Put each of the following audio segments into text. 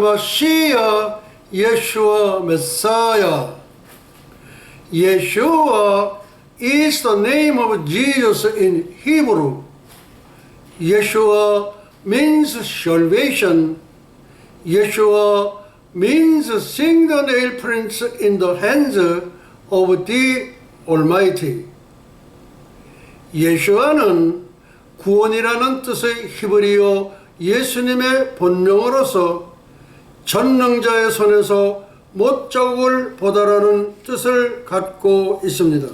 HaMashiach, Yeshua Messiah. Yeshua is the name of Jesus in Hebrew. Yeshua means salvation. Yeshua means seeing the nail prints in the hands of the Almighty. 예수와는 구원이라는 뜻의 히브리어 예수님의 본명으로서 전능자의 손에서 못자국을 보다라는 뜻을 갖고 있습니다.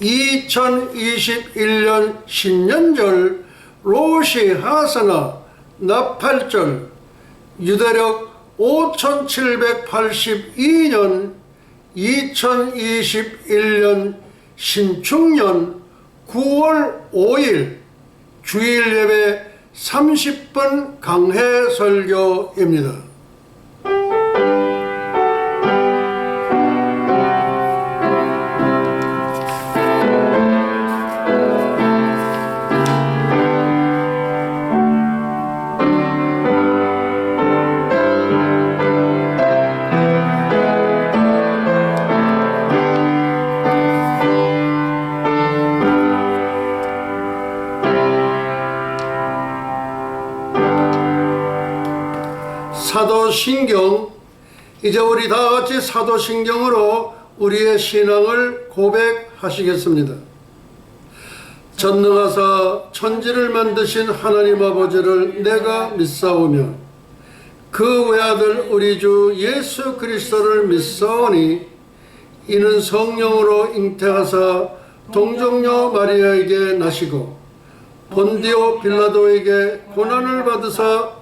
2021년 신년절 로시 하사나 나팔절 유대력 5782년 2021년 신축년 9월 5일 주일 예배 30분 강해 설교입니다. 사도신경 이제 우리 다 같이 사도신경으로 우리의 신앙을 고백하시겠습니다. 전능하사 천지를 만드신 하나님 아버지를 내가 믿사오며 그 외아들 우리 주 예수 그리스도를 믿사오니 이는 성령으로 잉태하사 동정녀 마리아에게 나시고 본디오 빌라도에게 고난을 받으사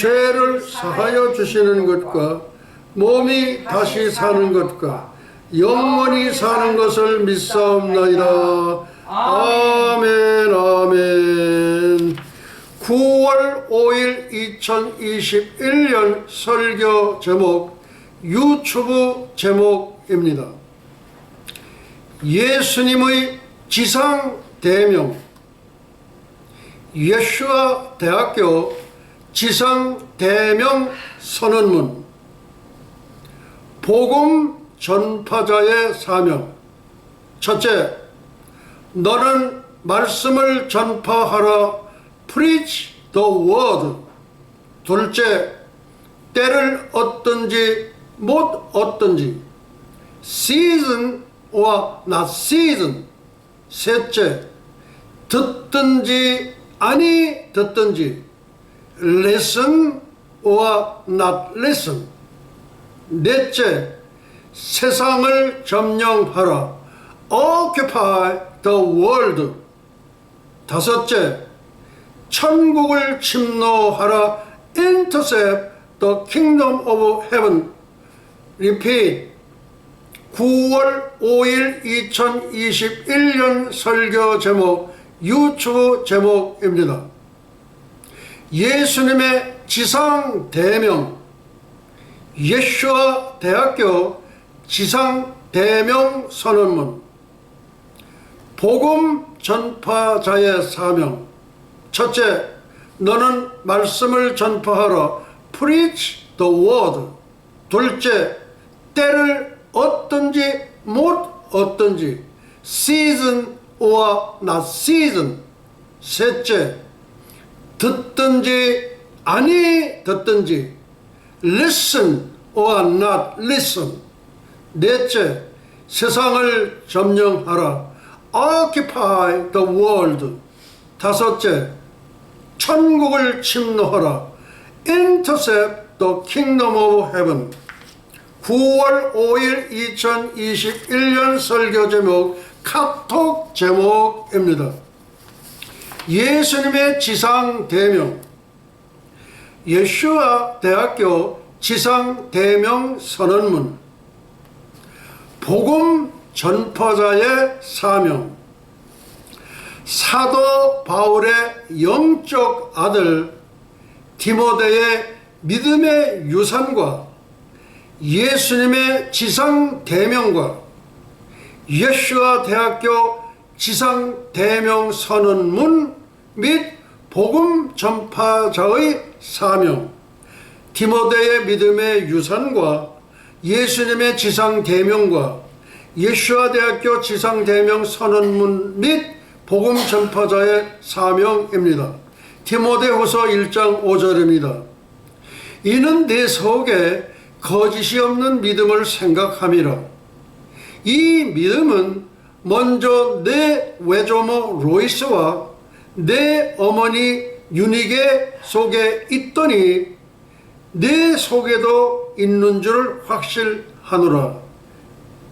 죄를 사하여 주시는 것과 몸이 다시 사는 것과 영원히 사는 것을 믿사옵나이다. 아멘 아멘 9월 5일 2021년 설교 제목 유튜브 제목입니다. 예수님의 지상 대명 예슈아 대학교 지상 대명 선언문. 복음 전파자의 사명. 첫째 너는 말씀을 전파하라. Preach the word. 둘째 때를 얻든지 못 얻든지. Season or not season. 셋째 듣든지 아니 듣든지 listen or not listen 넷째 세상을 점령하라 occupy the world 다섯째 천국을 침노하라 intercept the kingdom of heaven repeat 9월 5일 2021년 설교 제목 유튜브 제목입니다. 예수님의 지상 대명 예슈아 대학교 지상 대명 선언문 복음 전파자의 사명. 첫째 너는 말씀을 전파하라 preach the word. 둘째 때를 얻든지 못 얻든지 season or not season. 셋째 듣든지 아니 듣든지 listen or not listen 넷째 세상을 점령하라 occupy the world 다섯째 천국을 침노하라 intercept the kingdom of heaven 9월 5일 2021년 설교 제목 카톡 제목입니다. 예수님의 지상 대명 예슈아 대학교 지상 대명 선언문 복음 전파자의 사명 사도 바울의 영적 아들 디모데의 믿음의 유산과 예수님의 지상 대명과 예슈아 대학교 지상 대명 선언문 및 복음 전파자의 사명 디모데의 믿음의 유산과 예수님의 지상 대명과 예슈아 대학교 지상 대명 선언문 및 복음 전파자의 사명입니다. 디모데후서 1장 5절입니다. 이는 내 속에 거짓이 없는 믿음을 생각함이라. 이 믿음은 먼저 내 외조모 로이스와 내 어머니 유니게 속에 있더니 내 속에도 있는 줄 확실하노라.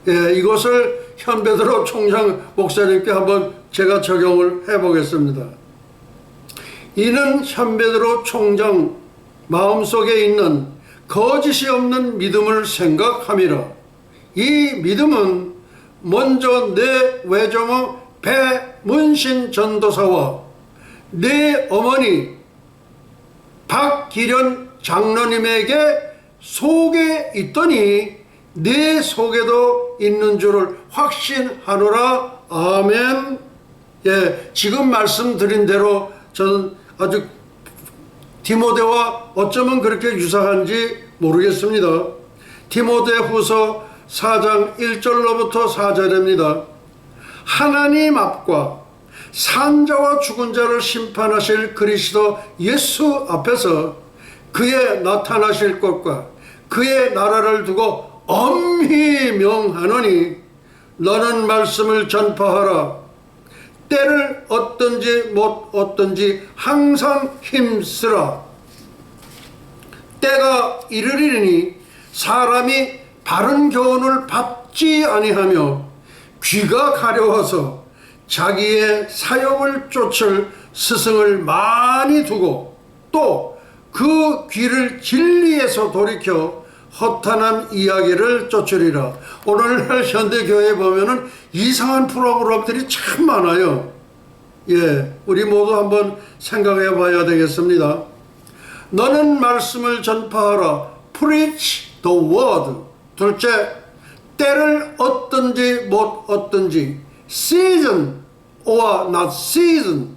예, 이것을 현베드로 총장 목사님께 한번 제가 적용을 해보겠습니다. 이는 현베드로 총장 마음속에 있는 거짓이 없는 믿음을 생각함이라. 이 믿음은 먼저 내 외조모 배문신 전도사와 내 어머니 박기련 장로님에게 속에 있더니 내 속에도 있는 줄을 확신하노라. 아멘. 예, 지금 말씀드린 대로 저는 아주 디모데와 어쩌면 그렇게 유사한지 모르겠습니다. 디모데 후서 4장 1절로부터 4절입니다. 하나님 앞과 산자와 죽은 자를 심판하실 그리스도 예수 앞에서 그의 나타나실 것과 그의 나라를 두고 엄히 명하노니 너는 말씀을 전파하라. 때를 어떤지 못 어떤지 항상 힘쓰라. 때가 이르리니 사람이 바른 교훈을 받지 아니하며 귀가 가려워서 자기의 사욕을 쫓을 스승을 많이 두고 또 그 귀를 진리에서 돌이켜 허탄한 이야기를 쫓으리라. 오늘날 현대교회에 보면은 이상한 프로그램들이 참 많아요. 예, 우리 모두 한번 생각해 봐야 되겠습니다. 너는 말씀을 전파하라. Preach the word. 둘째, 때를 어떤지 못 어떤지. Season or not season.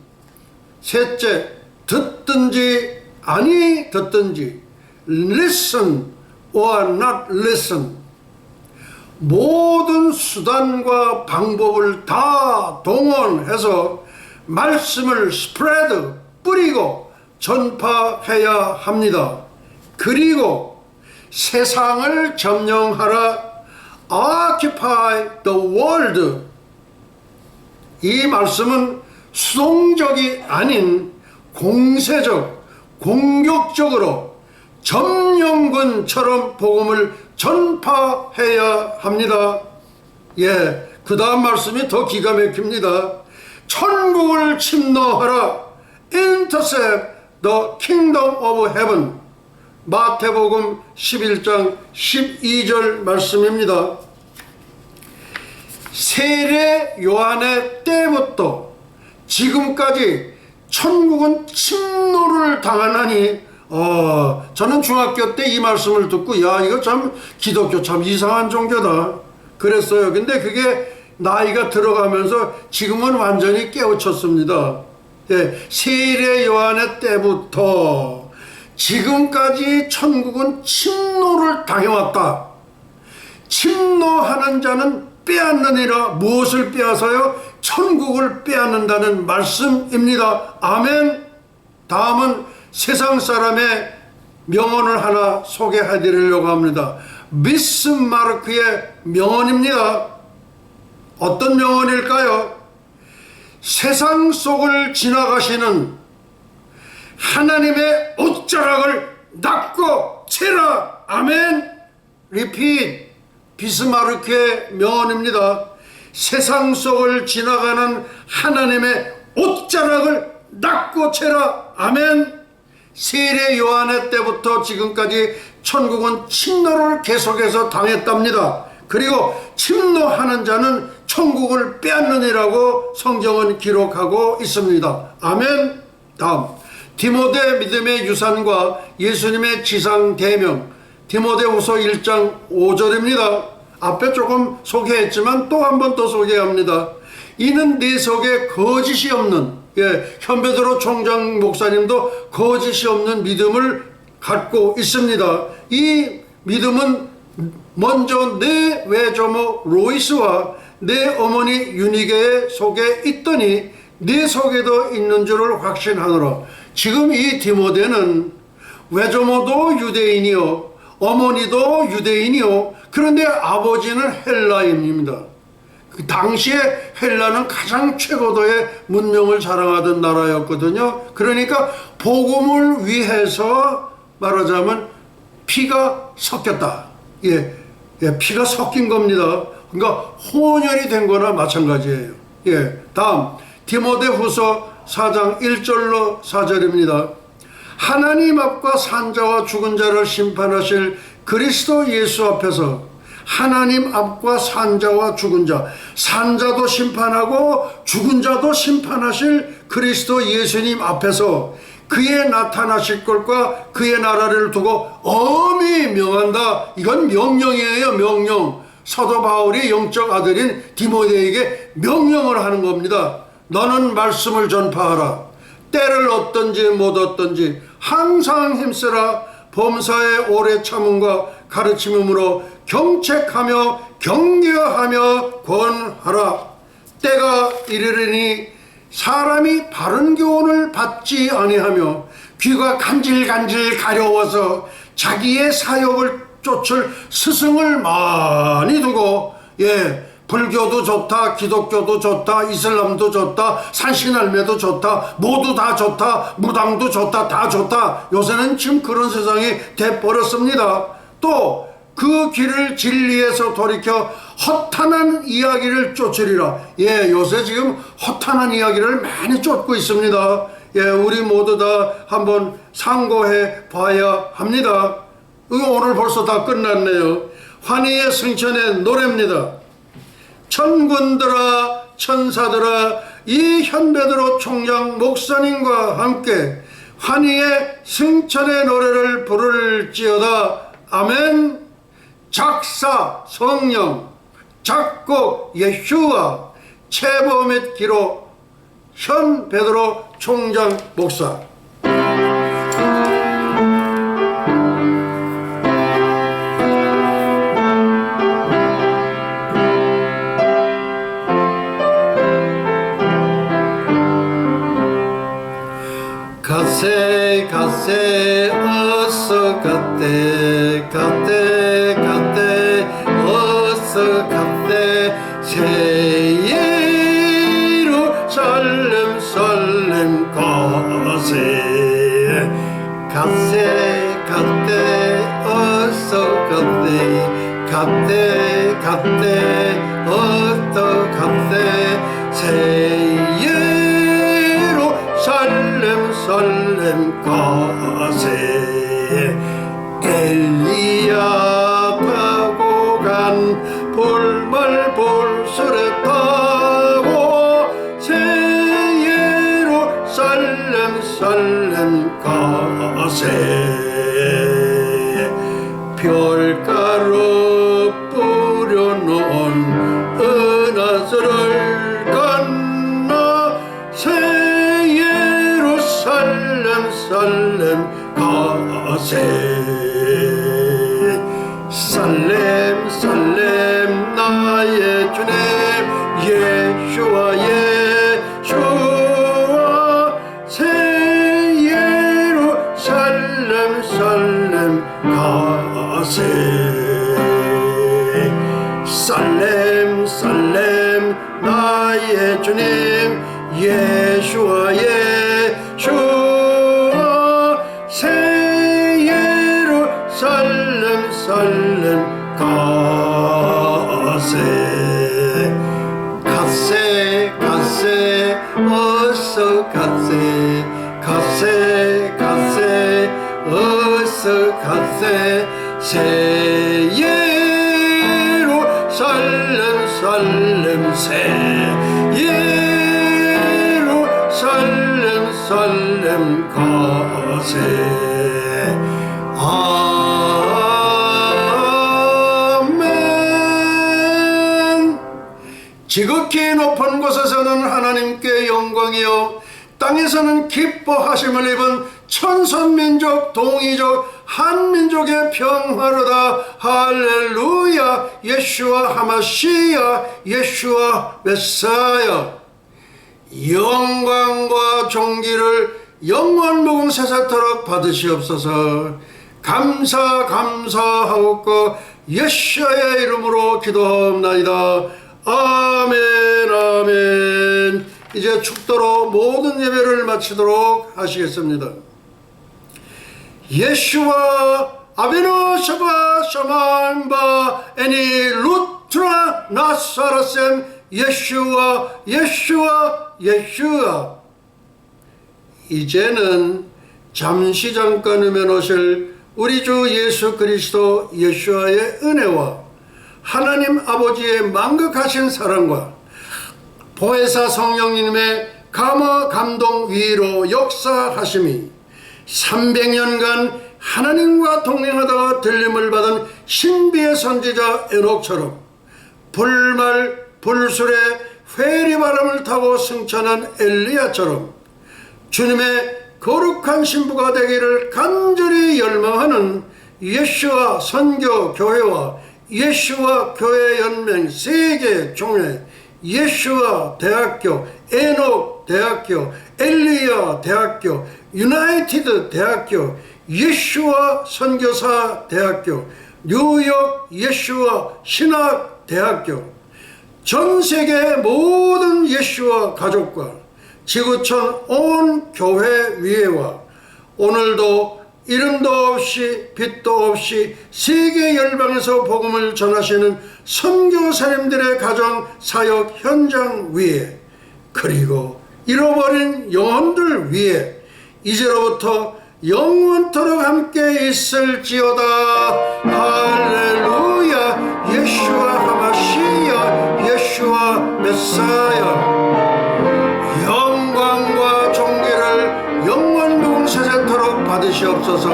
셋째, 듣든지 아니 듣든지. Listen or not listen. 모든 수단과 방법을 다 동원해서 말씀을 spread, 뿌리고 전파해야 합니다. 그리고 세상을 점령하라 occupy the world 이 말씀은 수동적이 아닌 공세적, 공격적으로 점령군처럼 복음을 전파해야 합니다. 예, 그 다음 말씀이 더 기가 막힙니다. 천국을 침노하라. Intercept the kingdom of heaven. 마태복음 11장 12절 말씀입니다. 세례 요한의 때부터 지금까지 천국은 침노를 당하나니 어, 저는 중학교 때 이 말씀을 듣고 야 이거 참 기독교 참 이상한 종교다 그랬어요. 근데 그게 나이가 들어가면서 지금은 완전히 깨우쳤습니다. 예, 세례 요한의 때부터 지금까지 천국은 침노를 당해왔다. 침노하는 자는 빼앗느니라 무엇을 빼앗아요? 천국을 빼앗는다는 말씀입니다. 아멘. 다음은 세상 사람의 명언을 하나 소개해 드리려고 합니다. 비스마르크의 명언입니다. 어떤 명언일까요? 세상 속을 지나가시는 하나님의 옷자락을 낚고 채라. 아멘. 리핏. 비스마르크의 명언입니다. 세상 속을 지나가는 하나님의 옷자락을 낚고 채라. 아멘. 세례 요한의 때부터 지금까지 천국은 침노를 계속해서 당했답니다. 그리고 침노하는 자는 천국을 빼앗느니라고 성경은 기록하고 있습니다. 아멘. 다음 디모데 믿음의 유산과 예수님의 지상 대명 디모데후서 1장 5절입니다. 앞에 조금 소개했지만 또 한 번 더 소개합니다. 이는 네 속에 거짓이 없는 예, 현배드로 총장 목사님도 거짓이 없는 믿음을 갖고 있습니다. 이 믿음은 먼저 내 외조모 로이스와 내 어머니 유니게 속에 있더니 네 속에도 있는 줄을 확신하노라. 지금 이 디모데는 외조모도 유대인이요 어머니도 유대인이요 그런데 아버지는 헬라인입니다. 그 당시에 헬라는 가장 최고도의 문명을 자랑하던 나라였거든요. 그러니까 복음을 위해서 말하자면 피가 섞였다. 예, 예, 피가 섞인 겁니다. 그러니까 혼혈이 된 거나 마찬가지예요. 예, 다음 디모데후서 4장 1절로 4절입니다. 하나님 앞과 산자와 죽은 자를 심판하실 그리스도 예수 앞에서 하나님 앞과 산자와 죽은 자, 산자도 심판하고 죽은 자도 심판하실 그리스도 예수님 앞에서 그의 나타나실 것과 그의 나라를 두고 엄히 명한다. 이건 명령이에요, 명령. 사도 바울이 영적 아들인 디모데에게 명령을 하는 겁니다. 너는 말씀을 전파하라. 때를 얻든지 못 얻든지 항상 힘쓰라. 범사의 오래 참음과 가르침으로 경책하며 경계하며 권하라. 때가 이르르니 사람이 바른 교훈을 받지 아니하며 귀가 간질간질 가려워서 자기의 사욕을 쫓을 스승을 많이 두고 예 불교도 좋다 기독교도 좋다 이슬람도 좋다 산신할매도 좋다 모두 다 좋다 무당도 좋다 다 좋다. 요새는 지금 그런 세상이 돼버렸습니다. 또 그 길을 진리에서 돌이켜 허탄한 이야기를 쫓으리라. 예 요새 지금 허탄한 이야기를 많이 쫓고 있습니다. 예 우리 모두 다 한번 상고해 봐야 합니다. 오늘 벌써 다 끝났네요. 환희의 승천의 노래입니다 천군들아 천사들아 이 현배드로 총장 목사님과 함께 환희의 승천의 노래를 부를지어다. 아멘. 작사 성령 작곡 예슈와 체보 및 기록. 현 베드로 총장 목사 가세 가세 어서 갔대 갔대 갔대 어서 가세 가세. 갔대 어서 갔대. 갔대 새예루 살렘 살렘 가세 엘리야 타고 간 볼말 볼설에 타고 새 예루 살렘 살렘 가세 별 살렘 살렘 나의 예루살렘 살렘 가세. 아멘. 지극히 높은 곳에서는 하나님께 영광이요. 땅에서는 기뻐하심을 입은 천선민족 동이족 한민족의 평화로다. 할렐루야. 예수와 하마시야. 예수와 메사야 영광과 존귀를 영원 무궁세사토록 받으시옵소서. 감사 감사하옵고 예수의 이름으로 기도하옵나이다. 아멘 아멘. 이제 축도로 모든 예배를 마치도록 하시겠습니다. 예수와 아베노 샤바 샤만바 애니 루트라 나사라셈 예수와 예수와 예수와 이제는 잠시 잠깐 후면 오실 우리 주 예수 그리스도 예수와의 은혜와 하나님 아버지의 망극하신 사랑과 보혜사 성령님의 감화 감동 위로 역사하심이 300년간 하나님과 동행하다가 들림을 받은 신비의 선지자 에녹처럼 불말 불술에 회리 바람을 타고 승천한 엘리야처럼 주님의 거룩한 신부가 되기를 간절히 열망하는 예수와 선교 교회와 예수와 교회 연맹 세계 종회 예수와 대학교 에녹 대학교 엘리야 대학교 유나이티드 대학교 예수와 선교사 대학교 뉴욕 예수와 신학 대학교 전 세계 모든 예수와 가족과 지구촌 온 교회 위에와 오늘도 이름도 없이 빛도 없이 세계 열방에서 복음을 전하시는 선교사님들의 가정 사역 현장 위에 그리고 잃어버린 영혼들 위에 이제로부터 영원토록 함께 있을지어다. 할렐루야 예수와 메사야 영광과 존귀를 영원 무궁세세토록 받으시옵소서.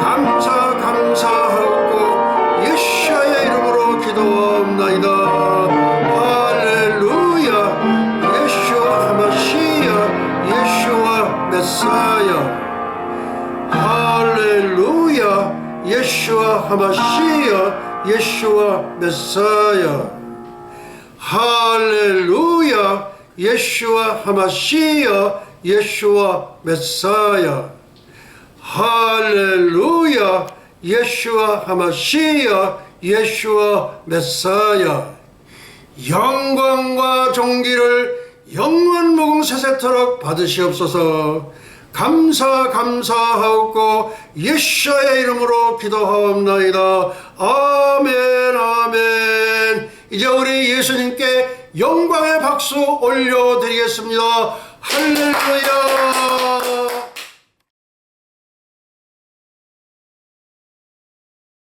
감사 감사하고 예수의 이름으로 기도합나이다. 할렐루야. 예수와 하마시야 예수와 메사야. 할렐루야. 예수와 하마시야 예수와 메사야 할렐루야. 예수와 하마시야 예수와 메사야. 할렐루야. 예수와 하마시야 예수와 메사야. 영광과 존귀를 영원 무궁 세세토록 받으시옵소서. 감사 감사하옵고 예수의 이름으로 기도하옵나이다. 아멘 아멘 이제 우리 예수님께 영광의 박수 올려드리겠습니다. 할렐루야